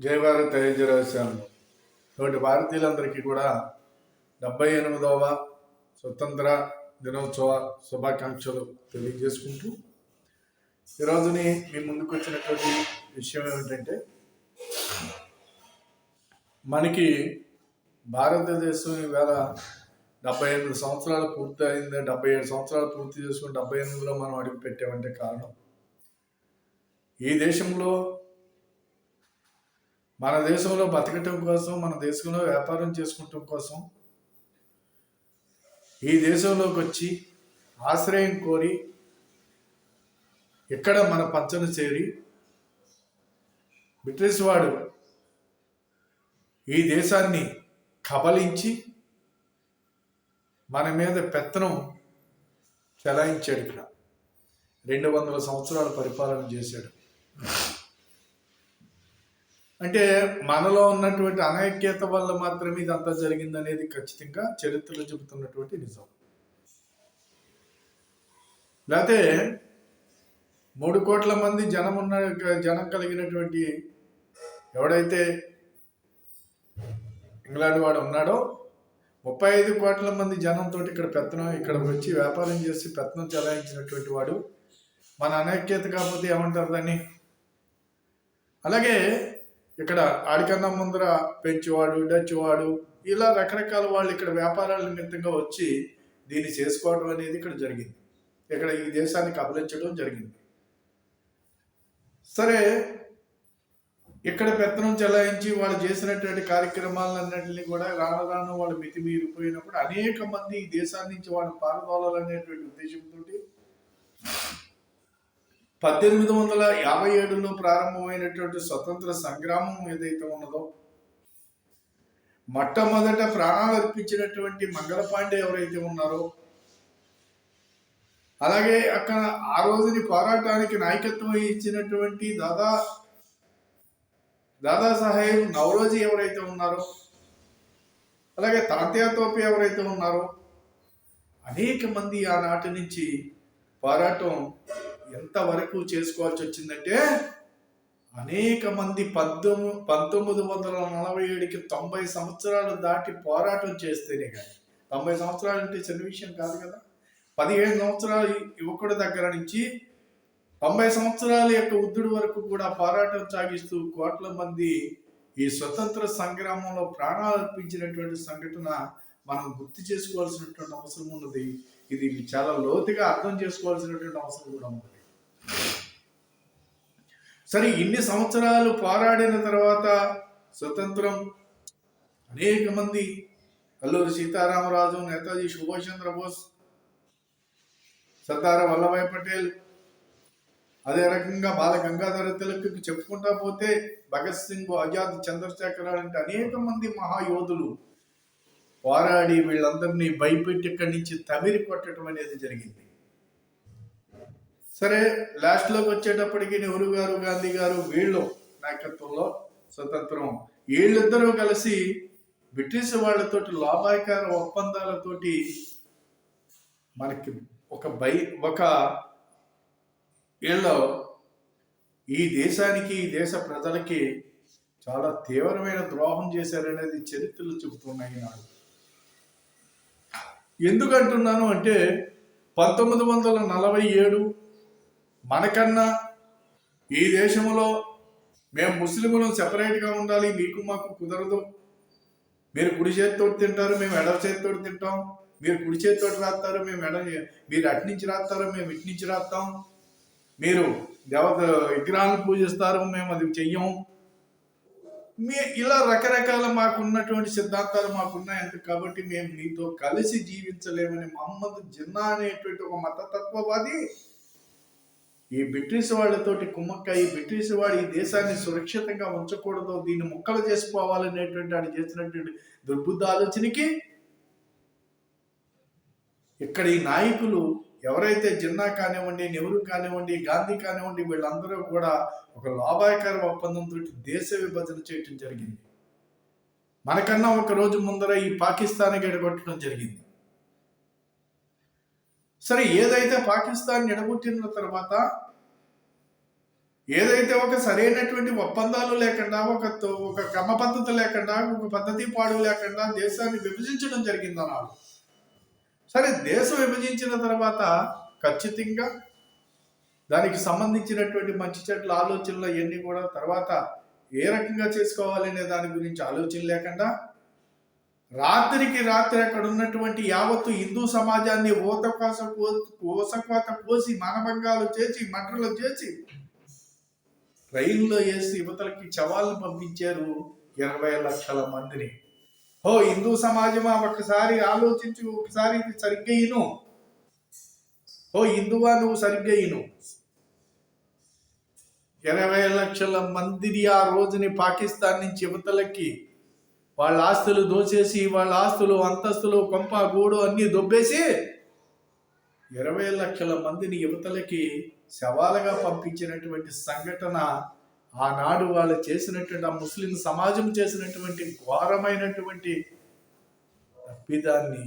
జై భారత్ తెలియజేశాను తోటి భారతీయులందరికీ కూడా డెబ్బై ఎనిమిదవ స్వతంత్ర దినోత్సవ శుభాకాంక్షలు తెలియజేసుకుంటూ ఈరోజుని మీ ముందుకు వచ్చినటువంటి విషయం ఏమిటంటే మనకి భారతదేశం ఈవేళ డెబ్బై ఎనిమిది సంవత్సరాలు పూర్తి అయింది. డెబ్బై ఏడు సంవత్సరాలు పూర్తి చేసుకుని డెబ్బై ఎనిమిదిలో మనం అడుగు పెట్టామంటే కారణం ఈ దేశంలో మన దేశంలో బతకటం కోసం మన దేశంలో వ్యాపారం చేసుకోవటం కోసం ఈ దేశంలోకి వచ్చి ఆశ్రయం కోరి ఇక్కడ మన పంచను చేరి బ్రిటిష్ వాడు ఈ దేశాన్ని కబలించి మన మీద పెత్తనం చెలాయించాడు ఇక్కడ. రెండు వందల సంవత్సరాలు పరిపాలన చేశాడు. అంటే మనలో ఉన్నటువంటి అనైక్యత వల్ల మాత్రమే ఇదంతా జరిగిందనేది ఖచ్చితంగా చరిత్రలో చెబుతున్నటువంటి నిజం. లేకపోతే మూడు కోట్ల మంది జనం ఉన్న జనం కలిగినటువంటి ఎవడైతే ఇంగ్లాండ్ వాడు ఉన్నాడో ముప్పై ఐదు కోట్ల మంది జనంతో ఇక్కడ పెత్తనం ఇక్కడ వచ్చి వ్యాపారం చేసి పెత్తనం చెలాయించినటువంటి వాడు మన అనైక్యత కాకపోతే ఏమంటారు దాన్ని? అలాగే ఇక్కడ ఆడికన్నా ముందర పెంచేవాడు డచ్వాడు ఇలా రకరకాల వాళ్ళు ఇక్కడ వ్యాపారాల నిమిత్తంగా వచ్చి దీన్ని చేసుకోవడం అనేది ఇక్కడ జరిగింది. ఇక్కడ ఈ దేశాన్ని కబలించడం జరిగింది. సరే ఇక్కడ పెత్తనం చెలాయించి వాళ్ళు చేసినటువంటి కార్యక్రమాలన్నింటినీ కూడా రాను రాను వాళ్ళు మితిమీరిపోయినప్పుడు అనేక మంది ఈ దేశాన్ని నుంచి వాళ్ళు పారదోలాలనేటువంటి ఉద్దేశంతో పద్దెనిమిది వందల యాభై ఏడులో ప్రారంభమైనటువంటి స్వతంత్ర సంగ్రామం ఏదైతే ఉన్నదో మొట్టమొదట ప్రాణాలు అర్పించినటువంటి మంగళపాండే ఎవరైతే ఉన్నారో అలాగే అక్కడ ఆ రోజుని పోరాటానికి నాయకత్వం ఇచ్చినటువంటి దాదా దాదాసాహెబ్ నవరోజీ ఎవరైతే ఉన్నారో అలాగే తాత్యా తోపి ఎవరైతే ఉన్నారో అనేక మంది ఆనాటి నుంచి పోరాటం ఎంతవరకు చేసుకోవాల్సి వచ్చిందంటే అనేక మంది పద్దెనిమిది పంతొమ్మిది వందల నలభై ఏడుకి తొంభై సంవత్సరాలు దాటి పోరాటం చేస్తేనే కానీ తొంభై సంవత్సరాలు అంటే చిన్న విషయం కాదు కదా. పదిహేను సంవత్సరాల యువకుడి దగ్గర నుంచి తొంభై సంవత్సరాల యొక్క వృద్ధుడి వరకు కూడా పోరాటం సాగిస్తూ కోట్ల మంది ఈ స్వతంత్ర సంగ్రామంలో ప్రాణాలు అర్పించినటువంటి సంఘటన మనం గుర్తు చేసుకోవాల్సినటువంటి అవసరం ఉన్నది. ఇది చాలా లోతుగా అర్థం చేసుకోవాల్సినటువంటి అవసరం కూడా ఉంది సరే ఇన్ని సంవత్సరాలు పోరాడిన తర్వాత స్వతంత్రం అనేక మంది అల్లూరి సీతారామరాజు నేతాజీ సుభాష్ చంద్రబోస్ సర్దార్ వల్లభాయ్ పటేల్ అదే రకంగా బాల గంగాధర తిలక్ చెప్పుకుంటా పోతే భగత్ సింగ్ ఆజాద్ చంద్రశేఖర్ అంటే అనేక మంది మహాయోధులు పోరాడి వీళ్ళందరినీ భయపెట్టి ఇక్కడి నుంచి తమిరి కొట్టడం అనేది జరిగింది. సరే లాస్ట్లోకి వచ్చేటప్పటికి నెహ్రూ గారు గాంధీ గారు వీళ్ళు నాయకత్వంలో స్వతంత్రం. వీళ్ళిద్దరూ కలిసి బ్రిటిష్ వాళ్ళతోటి లాభాయకార ఒప్పందాలతోటి మనకి ఒక బై ఒక వీళ్ళు ఈ దేశానికి ఈ దేశ ప్రజలకి చాలా తీవ్రమైన ద్రోహం చేశారనేది చరిత్రలు చెబుతున్నాయి నాడు. ఎందుకంటున్నాను అంటే పంతొమ్మిది వందల నలభై ఏడు మనకన్నా ఈ దేశంలో మేము ముస్లింలు సెపరేట్గా ఉండాలి మీకు మాకు కుదరదు. మీరు కుడి చేతితో తింటారు మేము ఎడవ చేతితో తింటాం. మీరు కుడి చేతితో రాస్తారు మేము ఎడ మీరు అటు నుంచి రాస్తారు మేము ఇటు నుంచి రాస్తాం. మీరు దేవత విగ్రహాలను పూజిస్తారు మేము అది చెయ్యం. మీ ఇలా రకరకాల మాకున్నటువంటి సిద్ధాంతాలు మాకున్నాయంట కాబట్టి మేము నీతో కలిసి జీవించలేమని మహమ్మద్ జిన్నా అనేటువంటి ఒక మతతత్వవాది ఈ బ్రిటిష్ వాళ్ళతోటి కుమ్మక్క ఈ బ్రిటిష్ వాడు ఈ దేశాన్ని సురక్షితంగా ఉంచకూడదు దీన్ని ముక్కలు చేసుకోవాలనేటువంటి ఆయన చేసినటువంటి దుర్బుద్ధ ఆలోచనకి ఇక్కడ ఈ నాయకులు ఎవరైతే జిన్నా కానివ్వండి నెహ్రూ కానివ్వండి గాంధీ కానివ్వండి వీళ్ళందరూ కూడా ఒక లాభాయకర ఒప్పందంతో దేశ విభజన చేయటం జరిగింది. మనకన్నా ఒక రోజు ముందర ఈ పాకిస్తాన్ ఎడగొట్టడం జరిగింది. సరే ఏదైతే పాకిస్తాన్ ఎడగొట్టిన తర్వాత ఏదైతే ఒక సరైనటువంటి ఒప్పందాలు లేకుండా ఒక తో- ఒక క్రమ పద్ధతి లేకుండా ఒక పద్ధతి పాడు లేకుండా దేశాన్ని విభజించడం జరిగింది అన్నాడు. సరే దేశం విభజించిన తర్వాత ఖచ్చితంగా దానికి సంబంధించినటువంటి మంచి చెట్ల ఆలోచనలు అవన్నీ కూడా తర్వాత ఏ రకంగా చేసుకోవాలనే దాని గురించి ఆలోచన లేకుండా రాత్రికి రాత్రి అక్కడ ఉన్నటువంటి యావత్తు హిందూ సమాజాన్ని ఓతకోస కోసకోత కోసి మానభంగాలు చేసి మంటలు చేసి రైల్లో వేసి యువతలకి చవాళ్ళు పంపించారు ఇరవై లక్షల మందిని. ఓ హిందూ సమాజమా? ఒకసారి ఆలోచించు ఒకసారి ఇది సరిగ్గా ఇను. ఓ హిందువా? నువ్వు సరిగ్గా ఇను. ఇరవై లక్షల మందిని ఆ రోజుని పాకిస్తాన్ నుంచి యువతలకి వాళ్ళ ఆస్తులు దోచేసి వాళ్ళ ఆస్తులు అంతస్తులు కొంప గూడు అన్నీ దొబ్బేసి ఇరవై లక్షల మందిని యువతలకి శవాలుగా పంపించినటువంటి సంఘటన ఆనాడు వాళ్ళు చేసినటువంటి ఆ ముస్లిం సమాజం చేసినటువంటి ఘోరమైనటువంటి తప్పిదాన్ని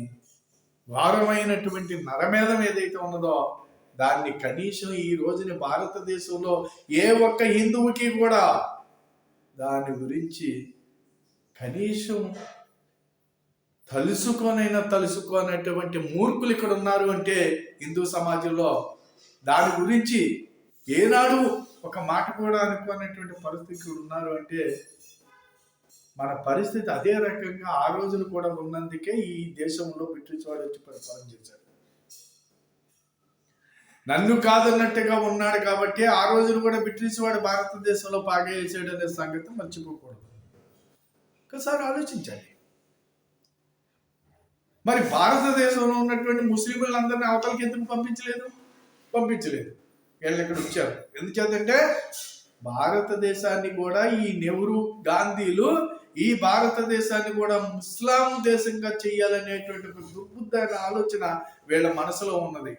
ఘోరమైనటువంటి నరమేధం ఏదైతే ఉన్నదో దాన్ని కనీసం ఈ రోజున భారతదేశంలో ఏ ఒక్క హిందువుకి కూడా దాని గురించి కనీసం తలుసుకోనైనా తలుసుకోనటువంటి మూర్ఖులు ఇక్కడ ఉన్నారు అంటే హిందూ సమాజంలో దాని గురించి ఏనాడు ఒక మాట కూడా అనుకోనటువంటి పరిస్థితి ఉన్నారు అంటే మన పరిస్థితి అదే రకంగా ఆ రోజులు కూడా ఉన్నందుకే ఈ దేశంలో బ్రిటిష్ వాడు వచ్చి పరిపాలన చేశారు. నన్ను కాదన్నట్టుగా ఉన్నాడు కాబట్టి ఆ రోజులు కూడా బ్రిటిష్ వాడు భారతదేశంలో పాగేసాడు అనే సంగతి మర్చిపోకూడదు. ఒకసారి ఆలోచించాలి మరి భారతదేశంలో ఉన్నటువంటి ముస్లింలందరినీ అవతలకి ఎందుకు పంపించలేదు? పంపించలేదు. వీళ్ళు ఇక్కడ వచ్చారు ఎందుచేతంటే భారతదేశాన్ని కూడా ఈ నెహ్రూ గాంధీలు ఈ భారతదేశాన్ని కూడా ముస్లాం దేశంగా చేయాలనేటువంటి ఒక దుర్బుద్ధమైన ఆలోచన వీళ్ళ మనసులో ఉన్నది.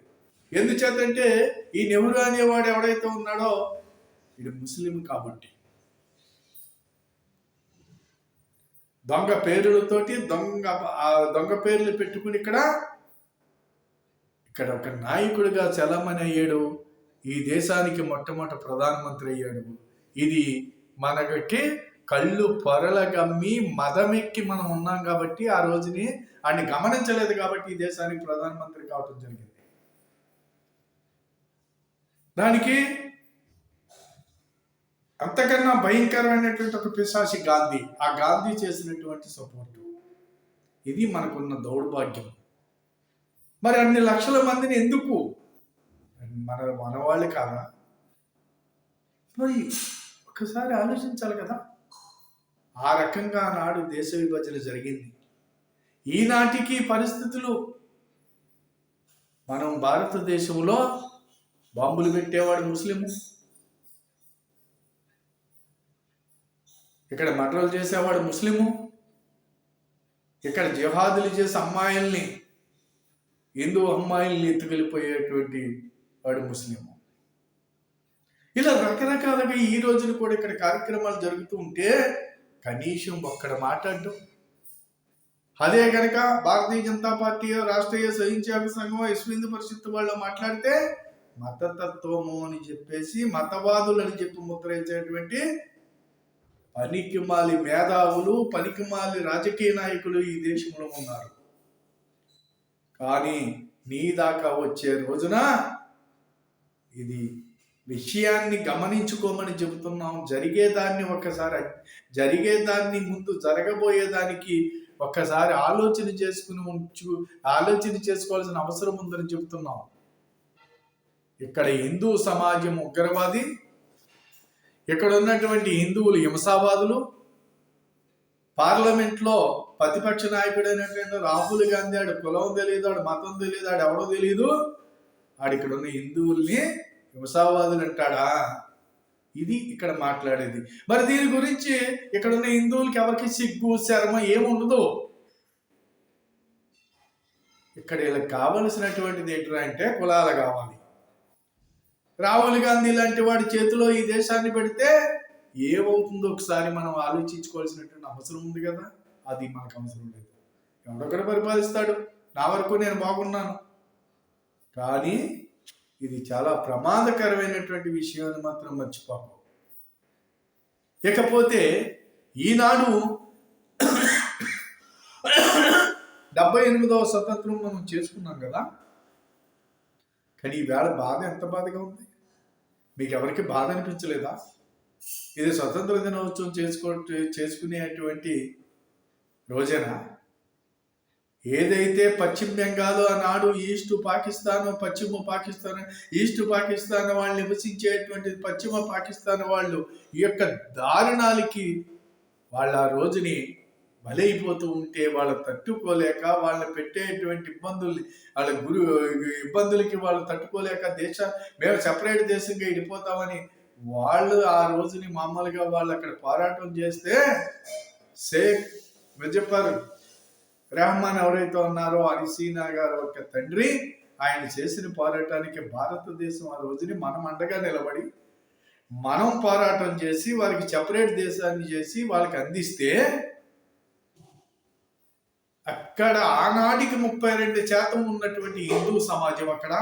ఎందుచేతంటే ఈ నెహ్రూ అనేవాడు ఎవడైతే ఉన్నాడో ఇది ముస్లిం కాబట్టి. దొంగ పేర్లతోటి దొంగ ఆ దొంగ పేర్లు పెట్టుకుని ఇక్కడ ఇక్కడ ఒక నాయకుడిగా చలమని అయ్యాడు ఈ దేశానికి మొట్టమొదటి ప్రధానమంత్రి అయ్యాడు. ఇది మనకి కళ్ళు పొరలగమ్మి మదమెక్కి మనం ఉన్నాం కాబట్టి ఆ రోజుని ఆయన గమనించలేదు కాబట్టి ఈ దేశానికి ప్రధానమంత్రి కావటం జరిగింది. దానికి అంతకన్నా భయంకరమైనటువంటి ఒక పిశాసి గాంధీ. ఆ గాంధీ చేసినటువంటి సపోర్టు. ఇది మనకున్న దౌర్భాగ్యం. మరి అన్ని లక్షల మందిని ఎందుకు? మన మనవాళ్ళు కాదా? మరి ఒకసారి ఆలోచించాలి కదా. ఆ రకంగా నాడు దేశ విభజన జరిగింది. ఈనాటికి పరిస్థితులు మనం భారతదేశంలో బాంబులు పెట్టేవాడు ముస్లిము. ఇక్కడ మటలు చేసేవాడు ముస్లిము. ఇక్కడ జిహాదులు చేసే అమ్మాయిల్ని హిందూ అమ్మాయిల్ని ఎత్తుకెళ్ళిపోయేటువంటి వాడు ముస్లిము. ఇలా రకరకాలుగా ఈ రోజున కూడా ఇక్కడ కార్యక్రమాలు జరుగుతూ ఉంటే కనీసం ఒక్కడ మాట్లాడడం అదే కనుక భారతీయ జనతా పార్టీ రాష్ట్రీయ స్వయంసేవక సంఘం విశ్వ పరిషత్ వాళ్ళు మాట్లాడితే మతతత్వము అని చెప్పేసి మతవాదులు అని చెప్పి ముద్రేసేటువంటి పనికిమాలి మేధావులు పనికిమాలి రాజకీయ నాయకులు ఈ దేశంలో ఉన్నారు. కానీ నీ దాకా వచ్చే రోజున ఇది విషయాన్ని గమనించుకోమని చెబుతున్నాం. జరిగేదాన్ని ఒకసారి జరిగేదాన్ని ముందు జరగబోయేదానికి ఒక్కసారి ఆలోచన చేసుకుని ఉంచు ఆలోచన చేసుకోవాల్సిన అవసరం ఉందని చెబుతున్నాం. ఇక్కడ హిందూ సమాజం ఉగ్రవాది ఇక్కడ ఉన్నటువంటి హిందువులు హింసావాదులు? పార్లమెంట్లో ప్రతిపక్ష నాయకుడు అయినటువంటి రాహుల్ గాంధీ ఆడు కులం తెలియదు ఆడు మతం తెలియదు ఆడు ఎవడో తెలియదు ఆడు ఇక్కడ ఉన్న హిందువుల్ని హింసావాదులు అంటాడా? ఇది ఇక్కడ మాట్లాడేది. మరి దీని గురించి ఇక్కడ ఉన్న హిందువులకి ఎవరికి సిగ్గు శర్మ ఏముండదు? ఇక్కడ వీళ్ళకి కావలసినటువంటిది ఏంటంటే అంటే కులాలు కావాలి. రాహుల్ గాంధీ లాంటి వాడి చేతిలో ఈ దేశాన్ని పెడితే ఏమవుతుందో ఒకసారి మనం ఆలోచించుకోవాల్సినటువంటి అవసరం ఉంది కదా? అది మనకు అవసరం లేదు. ఎవడొకడు పరిపాలిస్తాడు. నా వరకు నేను బాగున్నాను. కానీ ఇది చాలా ప్రమాదకరమైనటువంటి విషయాన్ని మాత్రం మర్చిపోకు. ఇకపోతే ఈనాడు డెబ్బై ఎనిమిదవ స్వతంత్రం మనం చేసుకున్నాం కదా? కానీ ఈవేళ బాధ ఎంత బాధగా ఉంది? మీకు ఎవరికి బాధ అనిపించలేదా? ఇది స్వతంత్ర దినోత్సవం చేసుకో చేసుకునేటువంటి రోజేనా? ఏదైతే పశ్చిమ బెంగాల్ ఆనాడు ఈస్ట్ పాకిస్తాన్ పశ్చిమ పాకిస్తాన్ ఈస్ట్ పాకిస్తాన్ వాళ్ళు నివసించేటువంటి పశ్చిమ పాకిస్తాన్ వాళ్ళు ఈ యొక్క దారుణాలకి వాళ్ళ ఆ రోజుని బలైపోతూ ఉంటే వాళ్ళు తట్టుకోలేక వాళ్ళు పెట్టేటువంటి ఇబ్బందుల్ని వాళ్ళ గురు ఇబ్బందులకి వాళ్ళు తట్టుకోలేక దేశ మేము సపరేట్ దేశంగా వెళ్ళిపోతామని వాళ్ళు ఆ రోజుని మామూలుగా వాళ్ళు అక్కడ పోరాటం చేస్తే షేక్ ముజఫర్ రెహమాన్ ఎవరైతే ఉన్నారో అరిసీనా గారు యొక్క తండ్రి ఆయన చేసిన పోరాటానికి భారతదేశం ఆ రోజుని మనం అండగా నిలబడి మనం పోరాటం చేసి వారికి సెపరేట్ దేశాన్ని చేసి వాళ్ళకి అందిస్తే అక్కడ ఆనాటికి ముప్పై రెండు శాతం ఉన్నటువంటి హిందూ సమాజం అక్కడ?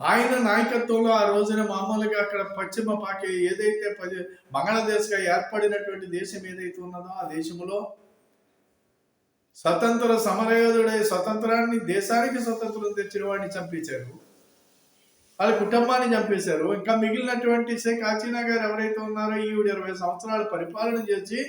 ఆయన నాయకత్వంలో ఆ రోజున మామూలుగా అక్కడ పశ్చిమ పాకి ఏదైతే బంగ్లాదేశ్గా ఏర్పడినటువంటి దేశం ఏదైతే ఉన్నదో ఆ దేశంలో స్వతంత్ర సమరయోధుడై స్వతంత్రాన్ని దేశానికి స్వతంత్రం తెచ్చిన వాడిని చంపించారు వాళ్ళ కుటుంబాన్ని చంపేశారు. ఇంకా మిగిలినటువంటి షేక్ హసీనా గారు ఎవరైతే ఉన్నారో ఈవిడ ఇరవై సంవత్సరాలు పరిపాలన చేసి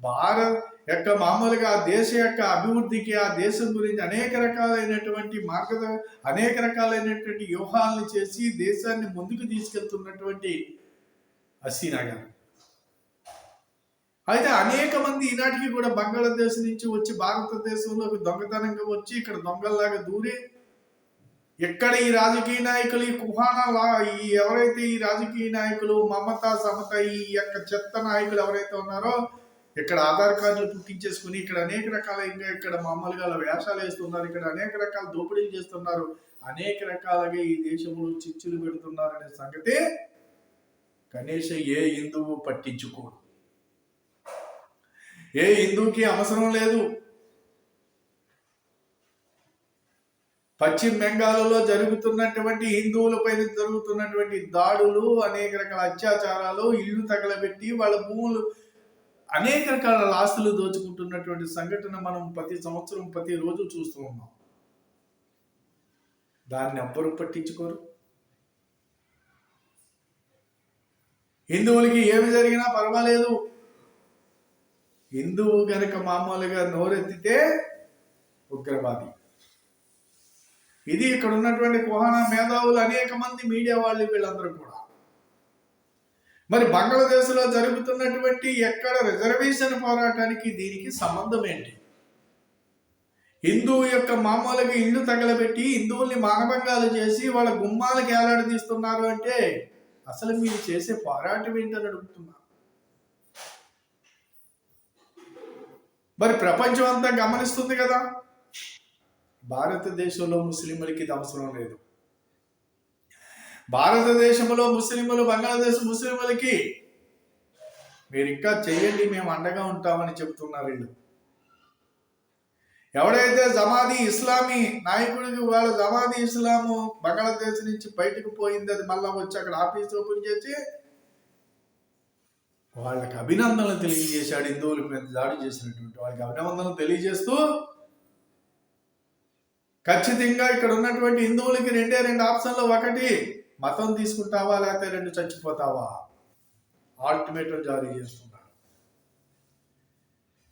భారత్ యొక్క మామూలుగా ఆ దేశ యొక్క అభివృద్ధికి ఆ దేశం గురించి అనేక రకాలైనటువంటి మార్గద అనేక రకాలైనటువంటి వ్యూహాలను చేసి దేశాన్ని ముందుకు తీసుకెళ్తున్నటువంటి హసీనా గారు. అయితే అనేక మంది ఈనాటికి కూడా బంగ్లాదేశ్ నుంచి వచ్చి భారతదేశంలోకి దొంగతనంగా వచ్చి ఇక్కడ దొంగల్లాగా దూరి ఎక్కడ ఈ రాజకీయ నాయకులు ఈ కుహాన ఈ ఎవరైతే ఈ రాజకీయ నాయకులు మమత సమత ఈ యొక్క చెత్త నాయకులు ఎవరైతే ఉన్నారో ఇక్కడ ఆధార్ కార్డులు పుట్టించేసుకుని ఇక్కడ అనేక రకాల ఇంకా ఇక్కడ మామూలుగా వేషాలు వేస్తున్నారు ఇక్కడ అనేక రకాల దోపిడీలు చేస్తున్నారు అనేక రకాలుగా ఈ దేశంలో చిచ్చులు పెడుతున్నారనే సంగతి కనీసం ఏ హిందువు పట్టించుకోడు. ఏ హిందువుకి అవసరం లేదు. పశ్చిమ బెంగాల్లో జరుగుతున్నటువంటి హిందువులపైన జరుగుతున్నటువంటి దాడులు అనేక రకాల అత్యాచారాలు ఇల్లు తగలబెట్టి వాళ్ళ భూములు అనేక రకాల ఆస్తులు దోచుకుంటున్నటువంటి సంఘటన మనం ప్రతి సంవత్సరం ప్రతిరోజు చూస్తూ ఉన్నాం. దాన్ని ఎవ్వరు పట్టించుకోరు. హిందువులకి ఏమి జరిగినా పర్వాలేదు. హిందువు గనక మామూలుగా నోరెత్తితే ఉగ్రవాది. ఇది ఇక్కడ ఉన్నటువంటి కుహానా మేధావులు అనేక మంది మీడియా వాళ్ళు వీళ్ళందరూ కూడా. మరి బంగ్లాదేశ్లో జరుగుతున్నటువంటి ఎక్కడ రిజర్వేషన్ పోరాటానికి దీనికి సంబంధం ఏంటి? హిందువు యొక్క మామూలుగా ఇల్లు తగలబెట్టి హిందువుల్ని మానభంగాలు చేసి వాళ్ళ గుమ్మాలకి ఏలాడదీస్తున్నారు అంటే అసలు మీరు చేసే పోరాటం ఏంటని అడుగుతున్నా మరి ప్రపంచం అంతా గమనిస్తుంది కదా. భారతదేశంలో ముస్లింలకి ఇది అవసరం లేదు. భారతదేశంలో ముస్లింలు బంగ్లాదేశ్ ముస్లింలకి మీరు ఇంకా చేయండి మేము అండగా ఉంటామని చెబుతున్నారు వీళ్ళు. ఎవడైతే జమాదీ ఇస్లామీ నాయకుడికి వాళ్ళ జమాదీ ఇస్లాము బంగ్లాదేశ్ నుంచి బయటకు పోయింది అది మళ్ళా వచ్చి అక్కడ ఆఫీస్ ఓపెన్ చేసి వాళ్ళకి అభినందనలు తెలియజేశాడు హిందువుల మీద దాడి చేసినటువంటి వాళ్ళకి అభినందనలు తెలియజేస్తూ ఖచ్చితంగా ఇక్కడ ఉన్నటువంటి హిందువులకి రెండే రెండు ఆప్షన్లు. ఒకటి మతం తీసుకుంటావా లేకపోతే రెండు చచ్చిపోతావా? ఆల్టిమేటం జారీ చేస్తున్నాడు.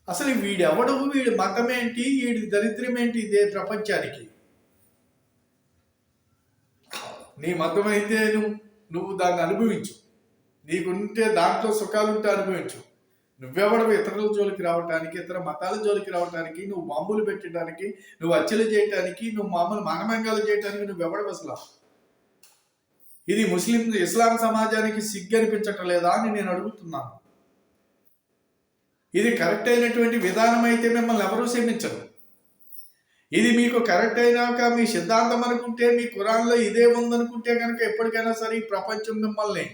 అసలు వీడెవడు? వీడి మతం ఏంటి వీడి దరిద్రం ఏంటి ఇదే ప్రపంచానికి? నీ మతం అయితే నువ్వు నువ్వు దాన్ని అనుభవించు. నీకుంటే దాంట్లో సుఖాలుంటే అనుభవించు. నువ్వెవడవు ఇతరుల జోలికి రావటానికి ఇతర మతాల జోలికి రావటానికి నువ్వు బాంబులు పెట్టడానికి నువ్వు హత్యలు చేయటానికి నువ్వు మామూలు మానభంగాలు చేయటానికి నువ్వెవడవు అసలు? ఇది ముస్లిం ఇస్లాం సమాజానికి సిగ్గు అనిపించటం లేదా అని నేను అడుగుతున్నాను. ఇది కరెక్ట్ అయినటువంటి విధానం అయితే మిమ్మల్ని ఎవరూ క్షమించరు. ఇది మీకు కరెక్ట్ అయినాక మీ సిద్ధాంతం అనుకుంటే మీ కురాన్లో ఇదే ఉందనుకుంటే కనుక ఎప్పటికైనా సరే ఈ ప్రపంచం మిమ్మల్ని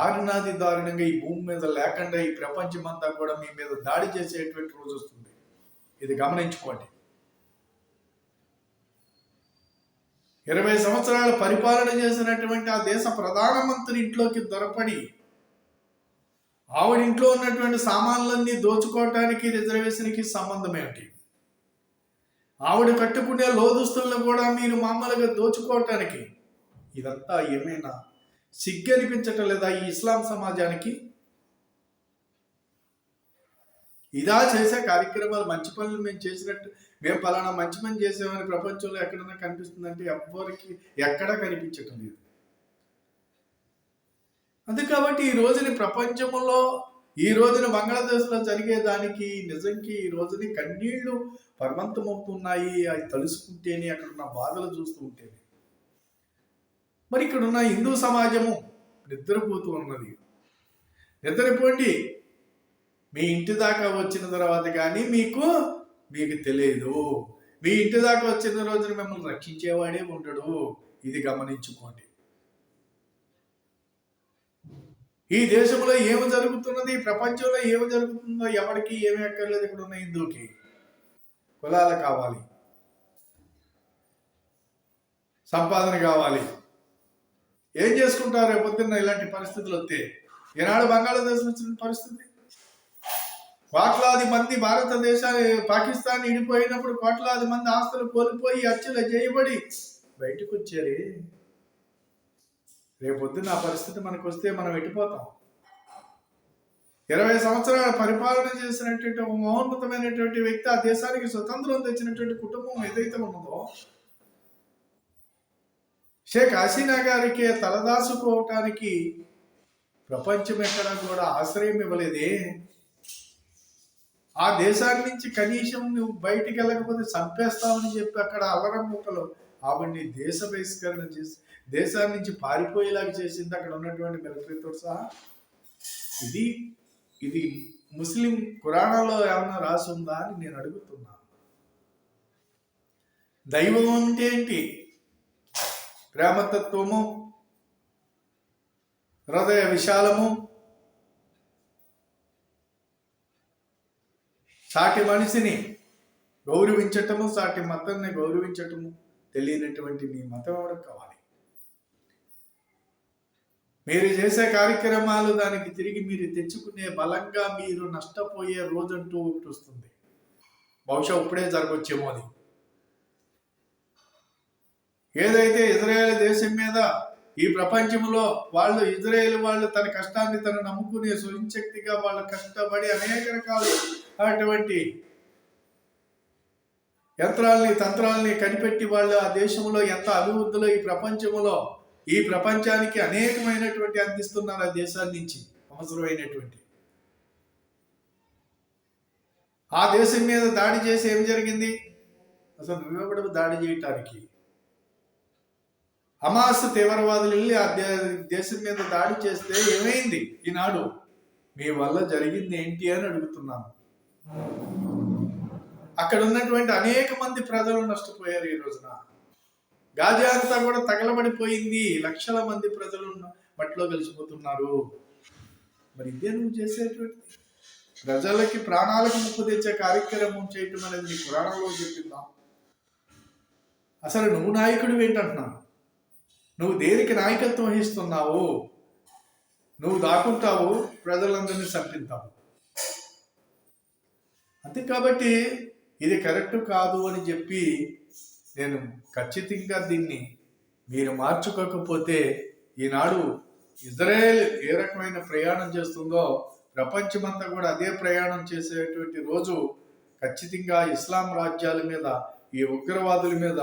దారుణాది దారుణంగా ఈ భూమి మీద లేకుండా ఈ ప్రపంచం అంతా కూడా మీ మీద దాడి చేసేటువంటి రోజు వస్తుంది. ఇది గమనించుకోండి. ఇరవై సంవత్సరాల పరిపాలన చేసినటువంటి ఆ దేశ ప్రధానమంత్రి ఇంట్లోకి దొరపడి ఆవిడ ఇంట్లో ఉన్నటువంటి సామాన్లన్నీ దోచుకోవటానికి రిజర్వేషన్కి సంబంధం ఏమిటి? ఆవిడ కట్టుకునే లోదుస్తులను కూడా మీరు మామూలుగా దోచుకోవటానికి ఇదంతా ఏమైనా సిగ్గనిపించటం లేదా ఈ ఇస్లాం సమాజానికి ఇదా చేసే కార్యక్రమాలు మంచి పనులు మేము చేసినట్టు మేము పలానా మంచి పని చేసామని ప్రపంచంలో ఎక్కడైనా కనిపిస్తుందంటే ఎవ్వరికి ఎక్కడా కనిపించటం లేదు. అంతే కాబట్టి ఈ రోజుని ప్రపంచంలో ఈ రోజున బంగ్లాదేశ్లో జరిగే దానికి నిజంకి ఈ రోజుని కన్నీళ్ళు పర్వంతమవుతున్నాయి. అవి తలుసుకుంటేనే అక్కడ ఉన్న బాధలు చూస్తూ ఉంటేనే. మరి ఇక్కడ ఉన్న హిందూ సమాజము నిద్రపోతూ ఉన్నది. నిద్రపోండి. మీ ఇంటి దాకా వచ్చిన తర్వాత కానీ మీకు మీకు తెలియదు. మీ ఇంటి దాకా వచ్చిన రోజున మిమ్మల్ని రక్షించేవాడే ఉండడు. ఇది గమనించుకోండి. ఈ దేశంలో ఏమి జరుగుతున్నది? ప్రపంచంలో ఏమి జరుగుతుందో ఎవరికి ఏమి అక్కర్లేదు ఇక్కడ ఉన్న హిందూకి కులాలు కావాలి. సంపాదన కావాలి. ఏం చేసుకుంటారు రేపొద్దున్న ఇలాంటి పరిస్థితులు వస్తే? ఈనాడు బంగాళాదేశం వచ్చిన పరిస్థితి. కోట్లాది మంది భారతదేశాన్ని పాకిస్తాన్ ఇడిపోయినప్పుడు కోట్లాది మంది ఆస్తులు కోల్పోయి అచ్చులు చేయబడి బయటకు వచ్చారు? రేపొద్దున ఆ పరిస్థితి మనకు వస్తే మనం ఎట్టిపోతాం ఇరవై సంవత్సరాల పరిపాలన చేసినటువంటి మహోన్నతమైనటువంటి వ్యక్తి ఆ దేశానికి స్వతంత్రం తెచ్చినటువంటి కుటుంబం ఏదైతే ఉన్నదో షేక్ హసీనా గారికి తలదాసుకోవటానికి ప్రపంచం ఎక్కడా కూడా ఆశ్రయం ఇవ్వలేదే. ఆ దేశాన్ని నుంచి కనీసం నువ్వు బయటికి వెళ్ళకపోతే చంపేస్తామని చెప్పి అక్కడ అల్లరం ముక్కలు ఆవిడ్ని దేశ బహిష్కరణ చేసి దేశాన్ని నుంచి పారిపోయేలాగా చేసింది అక్కడ ఉన్నటువంటి మిలిటరీతో సహా. ఇది ఇది ముస్లిం పురాణాల్లో ఏమన్నా రాసి ఉందా అని నేను అడుగుతున్నాను. దైవం అంటే ఏంటి? ప్రేమతత్వము హృదయ విశాలము సాటి మనిషిని గౌరవించటము సాటి మతాన్ని గౌరవించటము తెలియనటువంటి మీ మతం ఎవరికి కావాలి? మీరు చేసే కార్యక్రమాలు దానికి తిరిగి మీరు తెచ్చుకునే బలంగా మీరు నష్టపోయే రోజంటూ ఒకటి వస్తుంది. బహుశా ఇప్పుడే జరగవచ్చేమో అది. ఏదైతే ఇజ్రాయెల్ దేశం మీద ఈ ప్రపంచంలో వాళ్ళు ఇజ్రాయేల్ వాళ్ళు తన కష్టాన్ని తను నమ్ముకునే స్వయంశక్తిగా వాళ్ళు కష్టపడి అనేక రకాలు అటువంటి యంత్రాల్ని తంత్రాల్ని కనిపెట్టి వాళ్ళు ఆ దేశంలో ఎంత అభివృద్ధిలో ఈ ప్రపంచంలో ఈ ప్రపంచానికి అనేకమైనటువంటి అందిస్తున్నారు ఆ దేశాల నుంచి అవసరమైనటువంటి. ఆ దేశం మీద దాడి చేసి ఏం జరిగింది? అసలు నువ్వెవడవు దాడి చేయటానికి? హమాస్ తీవ్రవాదులు వెళ్ళి ఆ దేశం మీద దాడి చేస్తే ఏమైంది? ఈనాడు మీ వల్ల జరిగింది ఏంటి అని అడుగుతున్నాను. అక్కడ ఉన్నటువంటి అనేక మంది ప్రజలు నష్టపోయారు ఈ రోజున. గాజా అంతా కూడా తగలబడిపోయింది. లక్షల మంది ప్రజలు మట్టిలో కలిసిపోతున్నారు. మరి ఇదే నువ్వు చేసేటువంటి ప్రజలకి ప్రాణాలకు ముప్పు తెచ్చే కార్యక్రమం చేయటం అనేది నీ పురాణంలో చెప్పిందా అసలు నువ్వు నాయకుడు ఏంటంటున్నాను నువ్వు దేనికి నాయకత్వం వహిస్తున్నావు? నువ్వు దాక్కుంటావు ప్రజలందరినీ చంపిస్తావు. అంతే కాబట్టి ఇది కరెక్ట్ కాదు అని చెప్పి నేను ఖచ్చితంగా దీన్ని మీరు మార్చుకోకపోతే ఈనాడు ఇజ్రాయెల్ ఏ రకమైన ప్రయాణం చేస్తుందో ప్రపంచమంతా కూడా అదే ప్రయాణం చేసేటువంటి రోజు ఖచ్చితంగా ఇస్లాం రాజ్యాల మీద ఈ ఉగ్రవాదుల మీద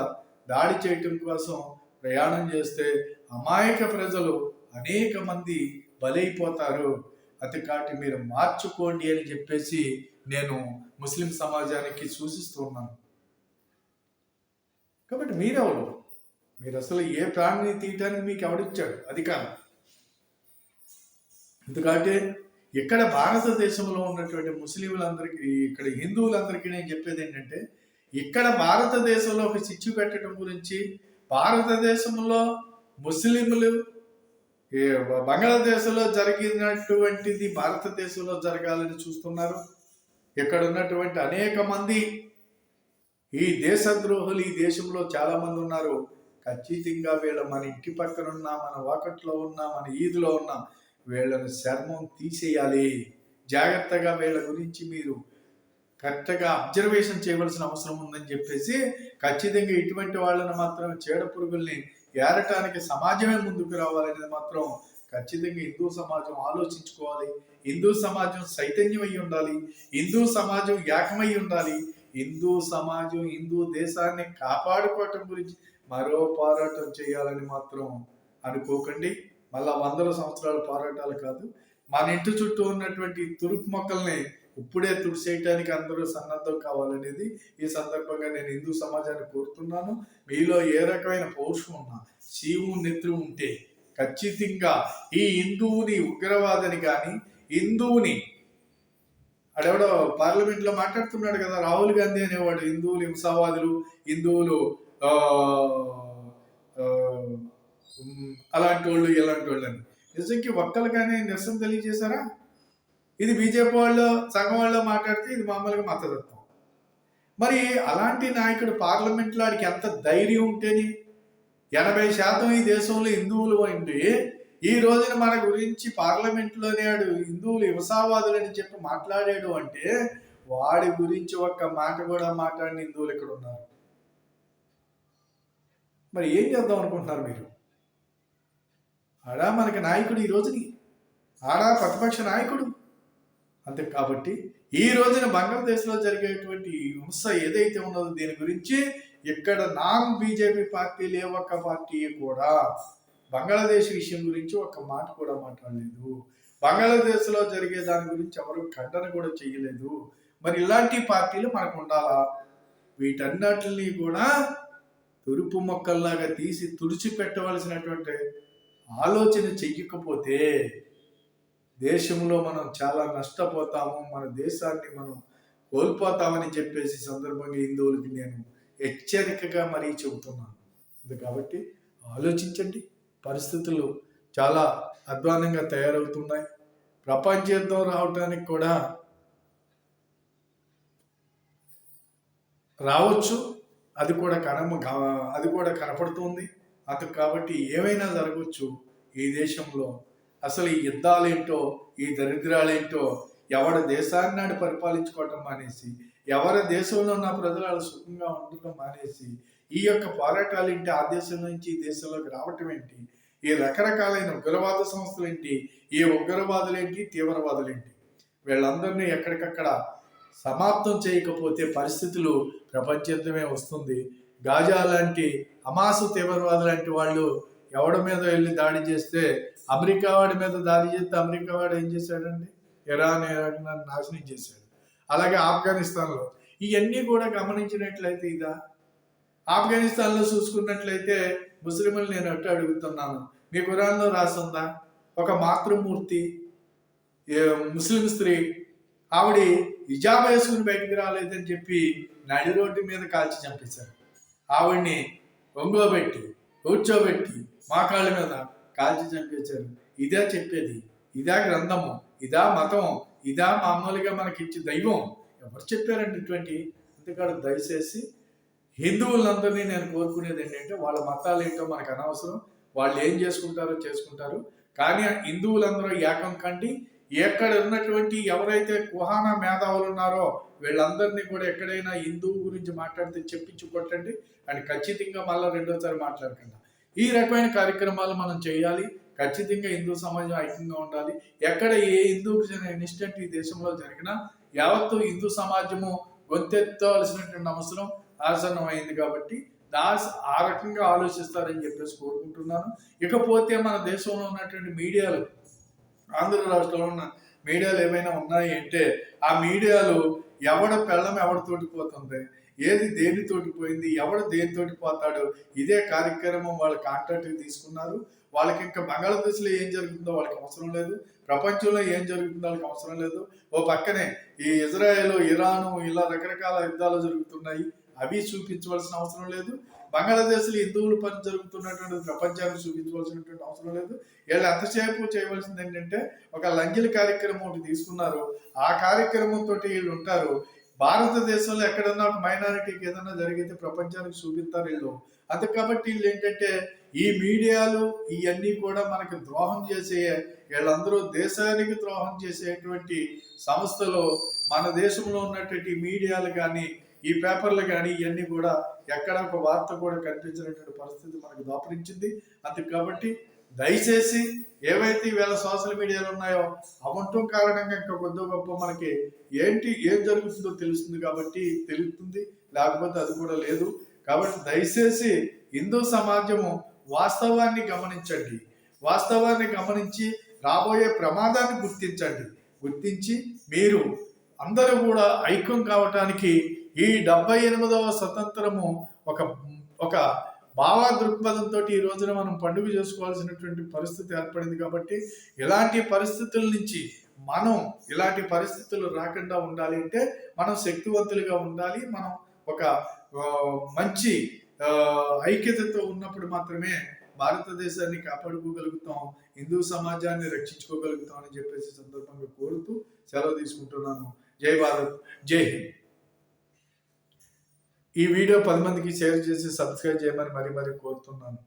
దాడి చేయటం కోసం ప్రయాణం చేస్తే అమాయక ప్రజలు అనేక మంది బలైపోతారు. అతి కాటి మీరు మార్చుకోండి అని చెప్పేసి నేను ముస్లిం సమాజానికి సూచిస్తున్నాను కాబట్టి మీరెవరు? మీరు అసలు ఏ ప్రాణిని తీయటానికి మీకు ఎవడిచ్చాడు అధికారం ఎందుకంటే ఇక్కడ భారతదేశంలో ఉన్నటువంటి ముస్లింలందరికీ ఇక్కడ హిందువులందరికీ నేను చెప్పేది ఏంటంటే ఇక్కడ భారతదేశంలో ఒక చిచ్చు పెట్టడం గురించి భారతదేశంలో ముస్లింలు ఏ బంగ్లాదేశ్లో జరిగినటువంటిది భారతదేశంలో జరగాలని చూస్తున్నారు. ఇక్కడ ఉన్నటువంటి అనేక మంది ఈ దేశద్రోహులు ఈ దేశంలో చాలా మంది ఉన్నారు. ఖచ్చితంగా వీళ్ళ మన ఇంటి పక్కన ఉన్న మన వాకట్లో ఉన్న మన ఈదులో ఉన్న వీళ్ళని చర్మం తీసేయాలి. జాగ్రత్తగా వీళ్ళ గురించి మీరు కరెక్ట్గా అబ్జర్వేషన్ చేయవలసిన అవసరం ఉందని చెప్పేసి ఖచ్చితంగా ఇటువంటి వాళ్ళని మాత్రం చీడ పురుగుల్ని ఏరటానికి సమాజమే ముందుకు రావాలనేది మాత్రం ఖచ్చితంగా హిందూ సమాజం ఆలోచించుకోవాలి. హిందూ సమాజం చైతన్యమై ఉండాలి. హిందూ సమాజం ఏకమై ఉండాలి. హిందూ సమాజం హిందూ దేశాన్ని కాపాడుకోవటం గురించి మరో పోరాటం చేయాలని మాత్రం అనుకోకండి. మళ్ళా వందల సంవత్సరాల పోరాటాలు కాదు. మన ఇంటి చుట్టూ ఉన్నటువంటి తురుపు మొక్కల్ని ఇప్పుడే తుడిసేయటానికి అందరూ సన్నద్ధం కావాలనేది ఈ సందర్భంగా నేను హిందూ సమాజాన్ని కోరుతున్నాను. మీలో ఏ రకమైన పౌరుషం ఉన్నా శివు నిద్ర ఉంటే ఖచ్చితంగా ఈ హిందువుని ఉగ్రవాదని కానీ హిందువుని అడెవడో పార్లమెంట్లో మాట్లాడుతున్నాడు కదా రాహుల్ గాంధీ అనేవాడు హిందువులు హింసావాదులు హిందువులు అలాంటి వాళ్ళు ఇలాంటి వాళ్ళు అని నిజంకి ఒక్కరిగానే నిరసన తెలియజేశారా? ఇది బీజేపీ వాళ్ళు సంఘం వాళ్ళు మాట్లాడితే ఇది మామూలుగా మతతత్వం. మరి అలాంటి నాయకుడు పార్లమెంట్లో ఆడికి ఎంత ధైర్యం ఉంటేని ఎనభై శాతం ఈ దేశంలో హిందువులు ఉండి ఈ రోజున మన గురించి పార్లమెంట్లోనే ఆడు హిందువులు హింసావాదులని చెప్పి మాట్లాడాడు అంటే వాడి గురించి ఒక్క మాట కూడా మాట్లాడిన హిందువులు ఇక్కడ ఉన్నారు. మరి ఏం చేద్దాం అనుకుంటున్నారు మీరు? ఆడా మనకి నాయకుడు ఈ రోజుని? ఆడా ప్రతిపక్ష నాయకుడు? అంతే కాబట్టి ఈ రోజున బంగ్లాదేశ్లో జరిగేటువంటి హింస ఏదైతే ఉన్నదో దీని గురించి ఇక్కడ నాన్ బీజేపీ పార్టీలు ఏ ఒక్క పార్టీ కూడా బంగ్లాదేశ్ విషయం గురించి ఒక్క మాట కూడా మాట్లాడలేదు. బంగ్లాదేశ్లో జరిగే దాని గురించి ఎవరు ఖండన కూడా చేయలేదు. మరి ఇలాంటి పార్టీలు మనకు ఉండాలా? వీటన్నిటిని కూడా తురుపు మొక్కల్లాగా తీసి తుడిచిపెట్టవలసినటువంటి ఆలోచన చెయ్యకపోతే దేశంలో మనం చాలా నష్టపోతాము మన దేశాన్ని మనం కోల్పోతామని చెప్పేసి సందర్భంగా హిందువులకి నేను హెచ్చరికగా మరీ చెబుతున్నాను. కాబట్టి ఆలోచించండి. పరిస్థితులు చాలా అధ్వానంగా తయారవుతున్నాయి. ప్రపంచ యుద్ధం రావడానికి కూడా రావచ్చు. అది కూడా కనమ అది కూడా కనపడుతుంది. అది కాబట్టి ఏమైనా జరగవచ్చు ఈ దేశంలో. అసలు ఈ యుద్ధాలేంటో ఈ దరిద్రాలేంటో ఎవరి దేశాన్ని నాడు పరిపాలించుకోవటం మానేసి ఎవరి దేశంలో ఉన్న ప్రజలు వాళ్ళు సుఖంగా ఉండటం మానేసి ఈ యొక్క పోరాటాలు ఏంటి ఆ దేశం నుంచి ఈ దేశంలోకి రావటం ఏంటి? ఈ రకరకాలైన ఉగ్రవాద సంస్థలు ఏంటి ఈ ఉగ్రవాదులు ఏంటి తీవ్రవాదులు ఏంటి వీళ్ళందరినీ ఎక్కడికక్కడ సమాప్తం చేయకపోతే పరిస్థితులు ప్రపంచమే వస్తుంది. గాజా లాంటి అమాసు తీవ్రవాదు లాంటి వాళ్ళు ఎవడి మీద వెళ్ళి దాడి చేస్తే అమెరికా వాడి మీద దాడి చేస్తే అమెరికా వాడు ఏం చేశాడండి? ఇరాన్ ఇరాక్ నాశనం చేశాడు. అలాగే ఆఫ్ఘనిస్తాన్లో. ఇవన్నీ కూడా గమనించినట్లయితే ఇదా? ఆఫ్ఘనిస్తాన్లో చూసుకున్నట్లయితే ముస్లింలు నేను అట్టు అడుగుతున్నాను? మీ కురాన్లో రాసిందా? ఒక మాతృమూర్తి ఏ ముస్లిం స్త్రీ ఆవిడ హిజాబ్ వేసుకుని బయటికి రాలేదని చెప్పి నడి రోడ్డు మీద కాల్చి చంపేశారు. ఆవిడ్ని ఒంగోబెట్టి కూర్చోబెట్టి మా కాళ్ళ మీద కాల్చి చంపేశారు. ఇదే చెప్పేది. ఇదా గ్రంథము. ఇదా మతం ఇదా మామూలుగా మనకి ఇచ్చే దైవం. ఎవరు చెప్పారండి ఇటువంటి? అందుకని దయచేసి హిందువులందరినీ నేను కోరుకునేది ఏంటంటే వాళ్ళ మతాలు ఏంటో మనకు అనవసరం. వాళ్ళు ఏం చేసుకుంటారో చేసుకుంటారు. కానీ హిందువులందరూ ఏకం కండి. ఎక్కడ ఉన్నటువంటి ఎవరైతే కుహాన మేధావులు ఉన్నారో వీళ్ళందరినీ కూడా ఎక్కడైనా హిందువు గురించి మాట్లాడితే చెప్పించి కొట్టండి. ఖచ్చితంగా మళ్ళీ రెండోసారి మాట్లాడకుండా. ఈ రకమైన కార్యక్రమాలు మనం చేయాలి. ఖచ్చితంగా హిందూ సమాజం ఐక్యంగా ఉండాలి. ఎక్కడ ఏ హిందూకి ఇన్సిడెంట్ ఈ దేశంలో జరిగినా యావత్తు హిందూ సమాజము గొంతెత్తవలసినటువంటి అవసరం ఆసన్నమైంది కాబట్టి దాస్ ఆ రకంగా ఆలోచిస్తారని చెప్పేసి కోరుకుంటున్నాను. ఇకపోతే మన దేశంలో ఉన్నటువంటి మీడియాలు ఆంధ్ర రాష్ట్రంలో ఉన్న మీడియాలు ఏమైనా ఉన్నాయి అంటే ఆ మీడియాలు ఎవడ పెళ్ళం ఎవడితోటి పోతుంది? ఏది దేనితోటి పోయింది? ఎవడు దేనితోటి పోతాడు? ఇదే కార్యక్రమం వాళ్ళ కాంట్రాక్ట్ తీసుకున్నారు. వాళ్ళకి ఇంకా బంగాళాదేశ్లో ఏం జరుగుతుందో వాళ్ళకి అవసరం లేదు. ప్రపంచంలో ఏం జరుగుతుందో వాళ్ళకి అవసరం లేదు. ఓ పక్కనే ఈ ఇజ్రాయెల్ ఇరాను ఇలా రకరకాల యుద్ధాలు జరుగుతున్నాయి. అవి చూపించవలసిన అవసరం లేదు. బంగ్లాదేశ్లో హిందువుల పని జరుగుతున్నటువంటి ప్రపంచానికి చూపించవలసినటువంటి అవసరం లేదు. వీళ్ళు ఎంతసేపు చేయవలసింది ఏంటంటే ఒక లంగిల కార్యక్రమం ఒకటి తీసుకున్నారు. ఆ కార్యక్రమంతో వీళ్ళు ఉంటారు. భారతదేశంలో ఎక్కడన్నా ఒక మైనారిటీకి ఏదైనా జరిగితే ప్రపంచానికి చూపిస్తారు వీళ్ళు. అది కాబట్టి వీళ్ళు ఏంటంటే ఈ మీడియాలు ఇవన్నీ కూడా మనకి ద్రోహం చేసే వీళ్ళందరూ దేశానికి ద్రోహం చేసేటువంటి సంస్థలు మన దేశంలో ఉన్నటువంటి మీడియాలు కానీ ఈ పేపర్లు కానీ ఇవన్నీ కూడా ఎక్కడ ఒక వార్త కూడా కనిపించినటువంటి పరిస్థితి మనకు దాపరించింది. అందుకు కాబట్టి దయచేసి ఏవైతే ఈవేళ సోషల్ మీడియాలు ఉన్నాయో అవంటూ కారణంగా ఇంకా కొద్ది గొప్ప మనకి ఏంటి ఏం జరుగుతుందో తెలుస్తుంది కాబట్టి తెలుస్తుంది. లేకపోతే అది కూడా లేదు. కాబట్టి దయచేసి హిందూ సమాజము వాస్తవాన్ని గమనించండి. వాస్తవాన్ని గమనించి రాబోయే ప్రమాదాన్ని గుర్తించండి. గుర్తించి మీరు అందరూ కూడా ఐక్యం కావటానికి ఈ డెబ్బై ఎనిమిదవ స్వతంత్రము ఒక ఒక భావ దృక్పథంతో ఈ రోజున మనం పండుగ చేసుకోవాల్సినటువంటి పరిస్థితి ఏర్పడింది కాబట్టి ఇలాంటి పరిస్థితుల నుంచి మనం ఇలాంటి పరిస్థితులు రాకుండా ఉండాలి అంటే మనం శక్తివంతులుగా ఉండాలి మనం ఒక మంచి ఐక్యతతో ఉన్నప్పుడు మాత్రమే భారతదేశాన్ని కాపాడుకోగలుగుతాం హిందూ సమాజాన్ని రక్షించుకోగలుగుతాం అని చెప్పేసి సందర్భంగా కోరుతూ సెలవు తీసుకుంటున్నాను. జై భారత్ జై హింద్. ఈ వీడియో పది మందికి షేర్ చేసి సబ్స్క్రైబ్ చేయమని మరీ మరీ కోరుతున్నాను.